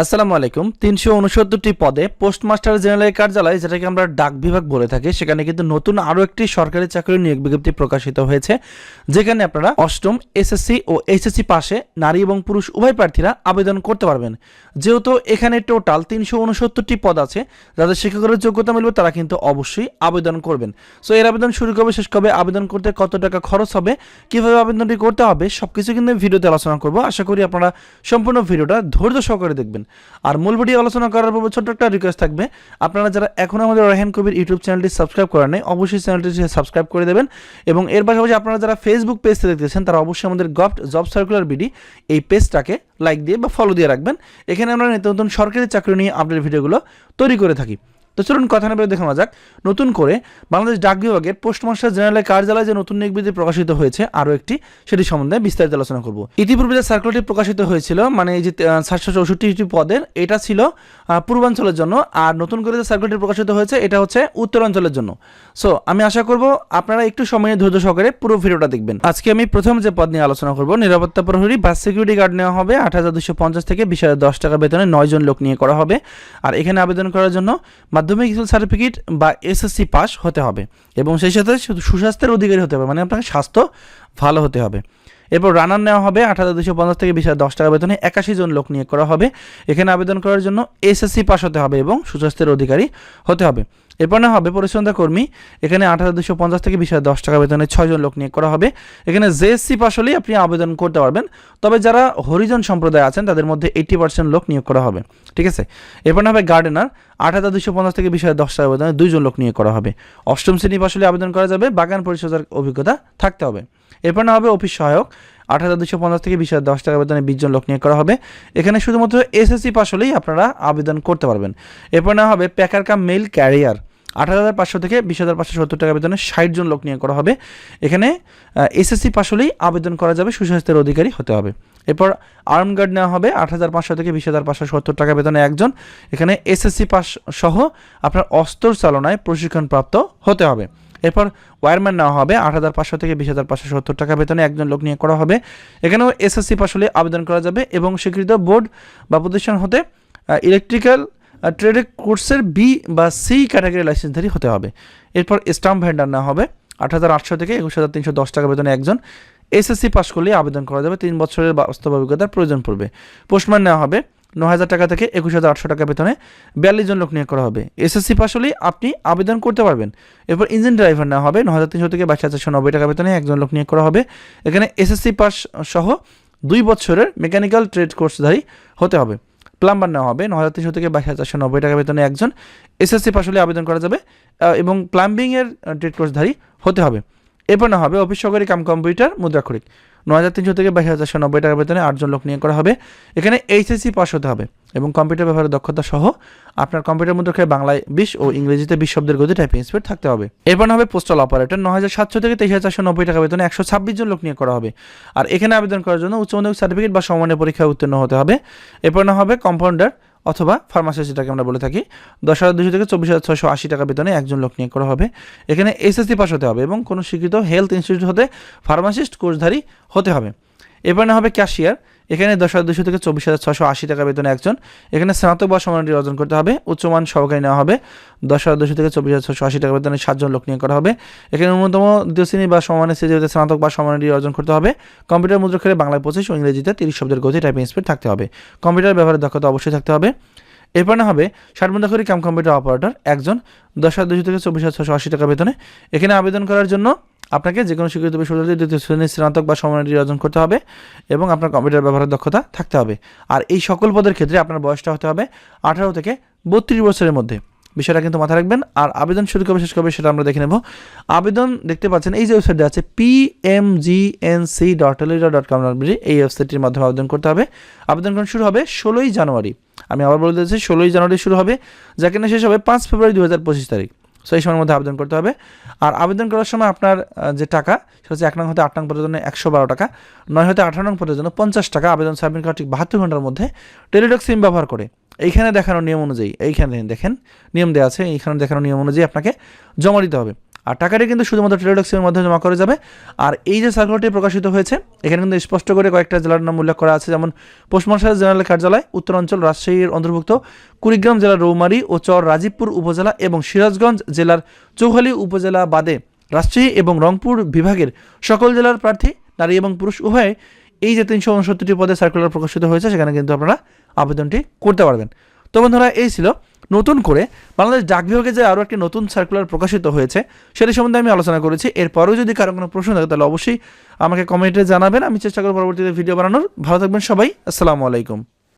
আসসালামু আলাইকুম। তিনশো উনসত্তরটি পদে পোস্টমাস্টার জেনারেল কার্যালয়, যেটাকে আমরা ডাক বিভাগ বলে থাকি, সেখানে কিন্তু নতুন আরও একটি সরকারি চাকরির নিয়োগ বিজ্ঞপ্তি প্রকাশিত হয়েছে, যেখানে আপনারা অষ্টম এসএসসি ও এইচএসসি পাশে নারী এবং পুরুষ উভয় প্রার্থীরা আবেদন করতে পারবেন। যেহেতু এখানে টোটাল তিনশো উনসত্তরটি পদ আছে, যাদের শিক্ষকের যোগ্যতা মিলবে তারা কিন্তু অবশ্যই আবেদন করবেন। সো এর আবেদন শুরু কবে, শেষ কবে, আবেদন করতে কত টাকা খরচ হবে, কীভাবে আবেদনটি করতে হবে সব কিছু কিন্তু ভিডিওতে আলোচনা করব। আশা করি আপনারা সম্পূর্ণ ভিডিওটা ধৈর্য সহকারে দেখবেন। আর মূল ভিডিও আলোচনা করার পূর্বে ছোট্ট একটা রিকোয়েস্ট থাকবে। আপনারা যারা এখনও আমাদের রাহেন কবির ইউটিউব চ্যানেলটি সাবস্ক্রাইব করেন নাই, অবশ্যই চ্যানেলটি সাবস্ক্রাইব করে দেবেন। এবং এর পাশাপাশি আপনারা যারা ফেসবুক পেজতে দেখতেছেন, তারা অবশ্যই আমাদের গভট জব সার্কুলার বিডি এই পেজটাকে লাইক দিয়ে বা ফলো দিয়ে রাখবেন। এখানে আমরা নিত্য নতুন সরকারি চাকরি নিয়ে আপডেট ভিডিওগুলো তৈরি করে থাকি। তো চলুন কথা না বলে দেখা যাক। নতুন করে বাংলাদেশ ডাক বিভাগের পোস্টমাস্টার জেনারেলের কার্যালয়ে যে নতুন নিয়োগ প্রকাশিত হয়েছে, আরও একটি সেটি সম্বন্ধে বিস্তারিত আলোচনা করব। ইতিপূর্বে যে সার্কুলারটি প্রকাশিত হয়েছিল মানে এই যে সাতশো চৌষট্টিটি পদের, এটা ছিল পূর্বাঞ্চলের জন্য, আর নতুন করে যে সার্কুলারটি প্রকাশিত হয়েছে, এটা হচ্ছে উত্তরাঞ্চলের জন্য। সো আমি আশা করব আপনারা একটু সময় ধৈর্য সহকারে পুরো ভিডিওটা দেখবেন। আজকে আমি প্রথম যে পদ নিয়ে আলোচনা করব, নিরাপত্তা প্রহরী বা সিকিউরিটি গার্ড নেওয়া হবে, আট হাজার দুশো পঞ্চাশ থেকে বিশ হাজার দশ টাকা বেতনে নয় জন লোক নিয়ে করা হবে। আর এখানে আবেদন করার জন্য মাধ্যমিক স্কুল সার্টিফিকেট বা এসএসসি পাস হতে হবে এবং সেই সাথে সুস্বাস্থ্যের অধিকারী হতে হবে মানে আপনার স্বাস্থ্য ভালো হতে হবে। এরপর রানার নেওয়া হবে আট হাজার দুশো পঞ্চাশ থেকে বিশ হাজার দশ টাকা বেতনে একাশি জন লোক নিয়োগ করা হবে। এখানে আবেদন করার জন্য এসএসসি পাস হতে হবে এবং সুস্বাস্থ্যের অধিকারী হতে হবে। এরপর না হবে পরিচ্ছন্নতা কর্মী। এখানে আট হাজার দুশো পঞ্চাশ থেকে বিশ হাজার দশ টাকা বেতনে ছয়জন লোক নিয়োগ করা হবে। এখানে জেএসসি পাস হলেই আপনি আবেদন করতে পারবেন। তবে যারা হরিজন সম্প্রদায় আছেন, তাদের মধ্যে এইটি পার্সেন্ট লোক নিয়োগ করা হবে। ঠিক আছে? এরপর না হবে গার্ডেনার আট হাজার দুশো পঞ্চাশ থেকে বিশ হাজার দশ টাকা বেতনে দুইজন লোক নিয়োগ করা হবে। অষ্টম শ্রেণি পাস হলে আবেদন করা যাবে। বাগান পরিচর্যার অভিজ্ঞতা থাকতে হবে। এরপর না হবে অফিস সহায়ক। আট হাজার দুশো পঞ্চাশ থেকে বিশ হাজার দশ টাকা বেতনে বিশজন লোক নিয়োগ করা হবে। এখানে শুধুমাত্র এসএসসি পাস হলেই আপনারা আবেদন করতে পারবেন। এরপর না হবে প্যাকার কাম মেল ক্যারিয়ার। আট হাজার পাঁচশো থেকে বিশ হাজার পাঁচশো সত্তর টাকা বেতনে ষাট জন লোক নিয়োগ করা হবে। এখানে এসএসসি পাস হলেই আবেদন করা যাবে, সুস্বাস্থ্যের অধিকারী হতে হবে। এরপর আর্ম গার্ড নেওয়া হবে, আট হাজার পাঁচশো থেকে বিশ হাজার পাঁচশো সত্তর টাকা বেতনে একজন। এখানে এসএসসি পাস সহ আপনার অস্ত্র চালনায় প্রশিক্ষণপ্রাপ্ত হতে হবে। এরপর ওয়ারম্যান নেওয়া হবে আট হাজার পাঁচশো থেকে বিশ হাজার পাঁচশো সত্তর টাকা বেতনে একজন লোক নিয়ে করা হবে। এখানেও এসএসসি পাশ হলে আবেদন করা যাবে এবং স্বীকৃত বোর্ড বা প্রতিষ্ঠান হতে ইলেকট্রিক্যাল ট্রেডের কোর্সের বি বা সি ক্যাটাগরি লাইসেন্সধারী হতে হবে। এরপর স্টাম্প ভেন্ডার নেওয়া হবে আট হাজার আটশো থেকে একুশ হাজার তিনশো দশ টাকা বেতনে একজন। এসএসসি পাস করলে আবেদন করা যাবে। তিন বছরের বাস্তব অভিজ্ঞতার প্রয়োজন পড়বে। পোস্টম্যান নেওয়া হবে ন হাজার টাকা থেকে একুশ হাজার আটশো টাকা বেতনে বিয়াল্লিশ জন লোক নিয়োগ করা হবে। এসএসসি পাস হলেই আপনি আবেদন করতে পারবেন। এরপর ইঞ্জিন ড্রাইভার নেওয়া হবে। ন হাজার তিনশো থেকে বাইশ হাজার নব্বই টাকা বেতনে একজন লোক নিয়োগ করা হবে। এখানে এসএসসি পাস সহ দুই বছরের মেকানিক্যাল ট্রেড কোর্সধারী হতে হবে। প্লাম্বার নেওয়া হবে। ন হাজার তিনশো থেকে বাইশ হাজার চারশো নব্বই টাকা বেতনে একজন এসএসসি পাস হলে আবেদন করা যাবে এবং প্লাম্বিংয়ের ট্রেড কোর্সধারী হতে হবে। এরপর না হবে অফিস সহকারী কাম কম্পিউটার মুদ্রাক্ষরিক। ন হাজার তিনশো থেকে বাইশ হাজার নব্বই টাকার বেতনে আটজন লোক নিয়োগ করা হবে। এখানে এইচএসসি পাস হতে হবে এবং কম্পিউটার ব্যবহারের দক্ষতা সহ আপনার কম্পিউটার মুদ্রাক্ষরে বাংলায় বিশ ও ইংরেজিতে বিশ শব্দের গতি টাইপিং স্পিড থাকতে হবে। এরপর হবে পোস্টাল অপারেটর ন হাজার সাতশো থেকে তেইশ হাজার চারশো নব্বই টাকা বেতনে একশো ছাব্বিশ জন লোক নিয়োগ করা হবে। আর এখানে আবেদন করার জন্য উচ্চ মাধ্যমিক সার্টিফিকেট বা সমানের পরীক্ষায় উত্তীর্ণ হতে হবে। এরপর না হবে কম্পাউন্ডার অথবা ফার্মাসিস্ট যেটাকে আমরা বলে থাকি, দশ হাজার দুশো থেকে চব্বিশ হাজার ছশো আশি টাকা বেতনে একজন লোক নিয়োগ করা হবে। এখানে এসএসসি পাস হতে হবে এবং কোনো শিক্ষিত হেলথ ইনস্টিটিউট হতে ফার্মাসিস্ট কোর্সধারী হতে হবে। এরপর না হবে ক্যাশিয়ার এখানে দশ হাজার দুশো থেকে চব্বিশ হাজার ছশো আশি টাকা বেতনে একজন। এখানে স্নাতক বা সমানটি অর্জন করতে হবে, উচ্চমান সহকারী নেওয়া হবে। দশ হাজার দুশো থেকে চব্বিশ হাজার ছশো আশি টাকা বেতনে সাতজন লোক নিয়োগ করা হবে। এখানে ন্যূনতম দ্বিতীয় শ্রেণি বা সমানের শ্রেণীতে স্নাতক বা সমানটি অর্জন করতে হবে, কম্পিউটার মুদ্রাক্ষরে বাংলায় পঁচিশ ও ইংরেজিতে তিরিশ শব্দের গতি টাইপিং স্পিড থাকতে হবে। কম্পিউটার ব্যবহারের দক্ষতা অবশ্যই থাকতে হবে। এরপর না হবে ষাটবন্ধাখরি কাম কম্পিউটার অপারেটর, একজন। দশ হাজার দুশো থেকে চব্বিশ হাজার ছশো আশি টাকা বেতনে। এখানে আবেদন করার জন্য আপনাকে যে কোনো স্বীকৃত বিশ্ববিদ্যালয়ে দ্বিতীয় শ্রেণির স্নাতক বা সমানটি অর্জন করতে হবে এবং আপনার কম্পিউটার ব্যবহারের দক্ষতা থাকতে হবে। আর এই সকল পদের ক্ষেত্রে আপনার বয়সটা হতে হবে আঠারো থেকে বত্রিশ বছরের মধ্যে। বিষয়টা কিন্তু মাথায় রাখবেন। আর আবেদন শুরু কবে শেষ কবে সেটা আমরা দেখে নেব। আবেদন দেখতে পাচ্ছেন, এই যে ওয়েবসাইটটা আছে P M G N C dot dot com এই ওয়েবসাইটটির মাধ্যমে আবেদন করতে হবে। আবেদন করা শুরু হবে ষোলোই জানুয়ারি। আমি আবার বলে দিচ্ছি ষোলোই জানুয়ারি শুরু হবে, যা কিনা শেষ হবে পাঁচ ফেব্রুয়ারি দু হাজার পঁচিশ তারিখ। সো এই সময়ের মধ্যে আবেদন করতে হবে। আর আবেদন করার সময় আপনার যে টাকা, সেটা হচ্ছে এক নং হতে আট নং পদের জন্য একশো বারো টাকা, নয় হতে আঠারো নং পদের জন্য পঞ্চাশ টাকা আবেদন সাবমিট করা ঠিক বাহাত্তর ঘণ্টার মধ্যে টেলিডক সিম ব্যবহার করে। এইখানে দেখানোর নিয়ম অনুযায়ী, এইখানে দেখেন, নিয়ম দেওয়া আছে, এইখানে দেখানোর নিয়ম অনুযায়ী আপনাকে জমা দিতে হবে। আর টাকাটি কিন্তু শুধুমাত্র টেলিডক্সের মাধ্যমে জমা করা যাবে। আর এই যে সার্কুলারটি প্রকাশিত হয়েছে, এখানে কিন্তু স্পষ্ট করে কয়েকটা জেলার নাম উল্লেখ করা আছে, যেমন পোস্ট জেনারেল কার্যালয়, উত্তরাঞ্চল, রাজশাহীর অন্তর্ভুক্ত, কুড়িগ্রাম জেলার রৌমারী ও চর রাজীবপুর উপজেলা এবং সিরাজগঞ্জ জেলার চৌহালি উপজেলা বাদে রাজশাহী এবং রংপুর বিভাগের সকল জেলার প্রার্থী, নারী এবং পুরুষ, উভয়ে এই যে তিনশো উনসত্তরটি পদে সার্কুলার প্রকাশিত হয়েছে, সেখানে কিন্তু আপনারা আবেদনটি করতে পারবেন। তো বন্ধুরা এই ছিল, নতুন করে বাংলাদেশ ডাক বিভাগে যে আরও একটি নতুন সার্কুলার প্রকাশিত হয়েছে, সেটি সম্বন্ধে আমি আলোচনা করেছি। এরপরেও যদি কারও কোনো প্রশ্ন থাকে, তাহলে অবশ্যই আমাকে কমেন্টে জানাবেন। আমি চেষ্টা করব পরবর্তীতে ভিডিও বানানোর। ভালো থাকবেন সবাই। আসসালামু আলাইকুম।